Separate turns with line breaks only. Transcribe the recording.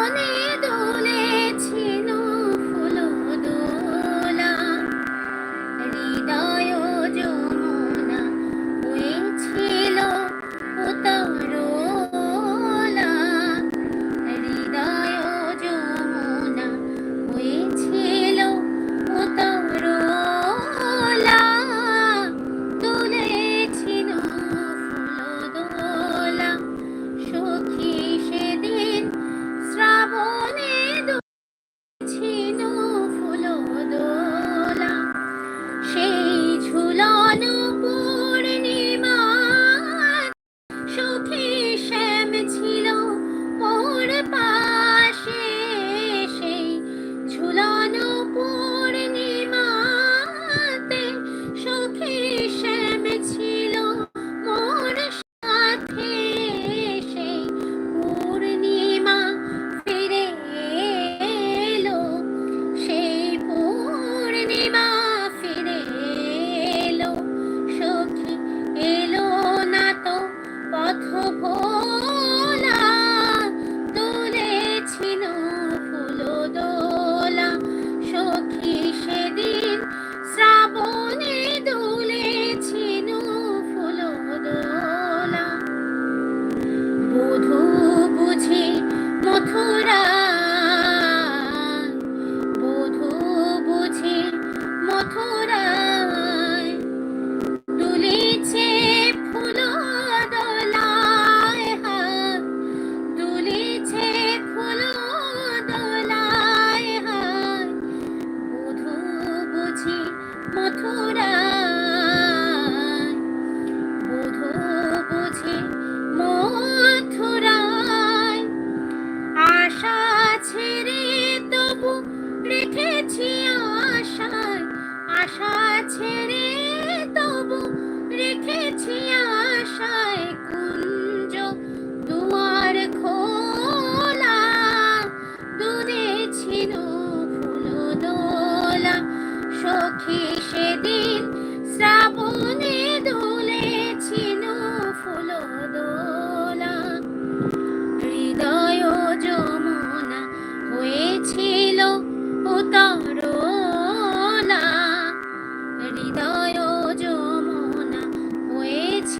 মনে মথুরা বুধু বুঝি মথুরায়। আশা ছেড়ে তবু রেখেছি আশায়। আশা ছেড়ে তবু রেখেছি আশায়। কুঞ্জ দুয়ার খোলা দুধে ছিল ফুল সখী সেদিন শ্রাবণে